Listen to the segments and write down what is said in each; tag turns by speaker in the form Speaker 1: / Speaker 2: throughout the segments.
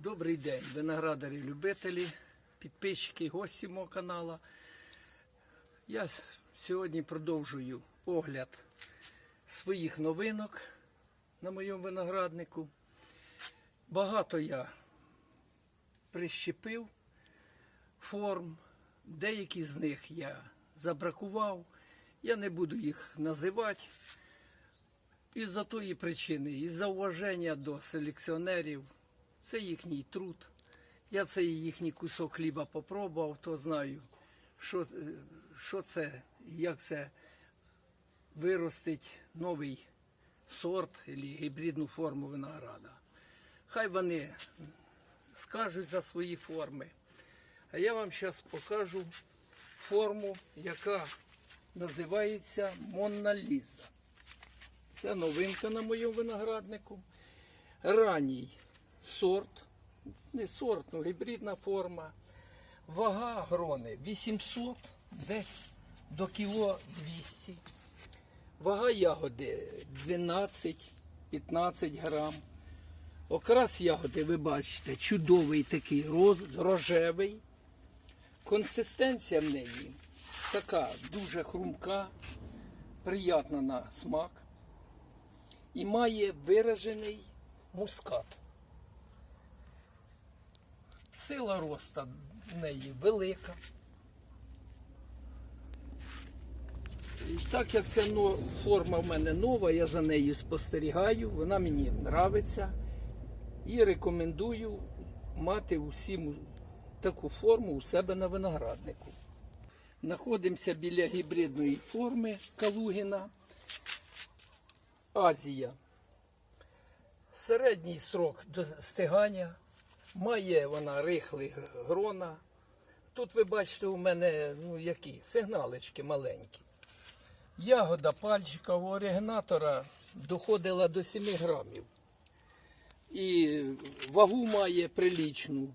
Speaker 1: Добрий день, виноградарі, любителі, підписчики, гості мого каналу. Я сьогодні продовжую огляд своїх новинок на моєму винограднику. Багато я прищепив форм, деякі з них я забракував. Я не буду їх називати. Із-за тої причини, із-за уваження до селекціонерів, це їхній труд. Я цей їхній кусок хліба попробував, то знаю, що, е, що це, як це виростить новий сорт або гібридну форму винограда. Хай вони скажуть за свої форми. А я вам зараз покажу форму, яка називається Монна Ліза. Це новинка на моєму винограднику. Ранній сорт, не сорт, ну гібридна форма. Вага грони 800, десь до кіло 200. Вага ягоди 12-15 грам. Окрас ягоди, ви бачите, чудовий такий, роз, рожевий. Консистенція в неї така дуже хрумка, приятна на смак і має виражений мускат. Сила роста в неї велика. І так як ця форма в мене нова, я за нею спостерігаю, вона мені нравиться і рекомендую мати усім таку форму у себе на винограднику. Знаходимося біля гібридної форми Калугіна. Азія. Середній срок достигання. Має вона рихлі грона. Тут ви бачите у мене ну, які сигналички маленькі. Ягода пальчика у оригінатора доходила до 7 грамів. І вагу має прилічну,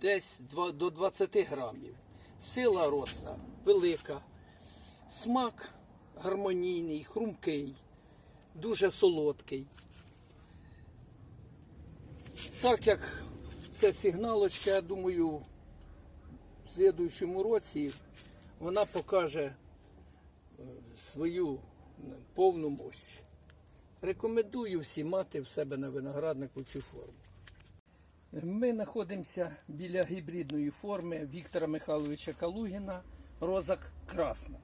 Speaker 1: десь до 20 грамів. Сила роста велика. Смак гармонійний, хрумкий дуже солодкий. Так як це сигналочка, я думаю, в слідуючому році вона покаже е, свою повну мощь. Рекомендую всім мати в себе на винограднику цю форму. Ми знаходимося біля гібридної форми Віктора Михайловича Калугіна Розак Красна.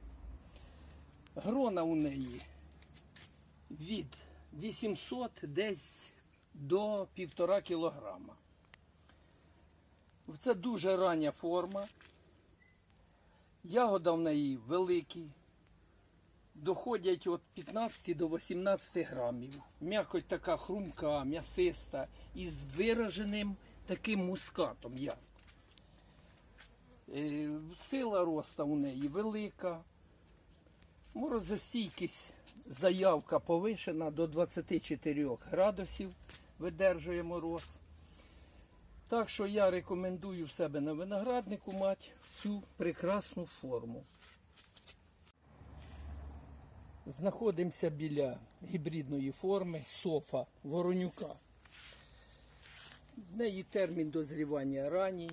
Speaker 1: Грона у неї від 800 десь до 1,5 кілограма. Це дуже рання форма. Ягода в неї великі, доходять від 15 до 18 грамів. М'якоть така хрумка, м'ясиста і з вираженим таким мускатом. Я. Е, Сила роста у неї велика. Морозостійкість заявка повишена до 24 градусів, видержує мороз. Так що я рекомендую в себе на винограднику мати цю прекрасну форму. Знаходимося біля гібридної форми софа Воронюка. В неї термін дозрівання ранній.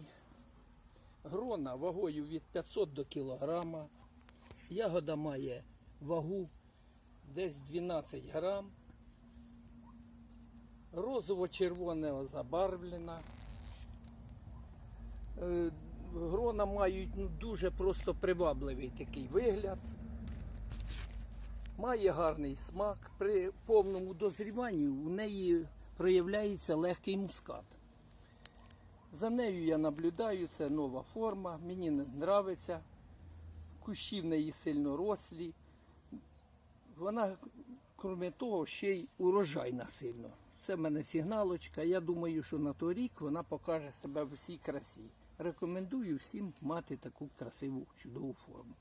Speaker 1: Грона вагою від 500 до кілограма. Ягода має вагу десь 12 грам. Розово-червоного забарвлена. Е, Грона мають дуже просто привабливий такий вигляд. Має гарний смак. При повному дозріванні у неї проявляється легкий мускат. За нею я наблюдаю, це нова форма, мені подобається. Кущі в неї сильно рослі. Вона, крім того, ще й урожайна сильно. Це в мене сигналочка. Я думаю, що на той рік вона покаже себе в усій красі. Рекомендую всім мати таку красиву, чудову форму.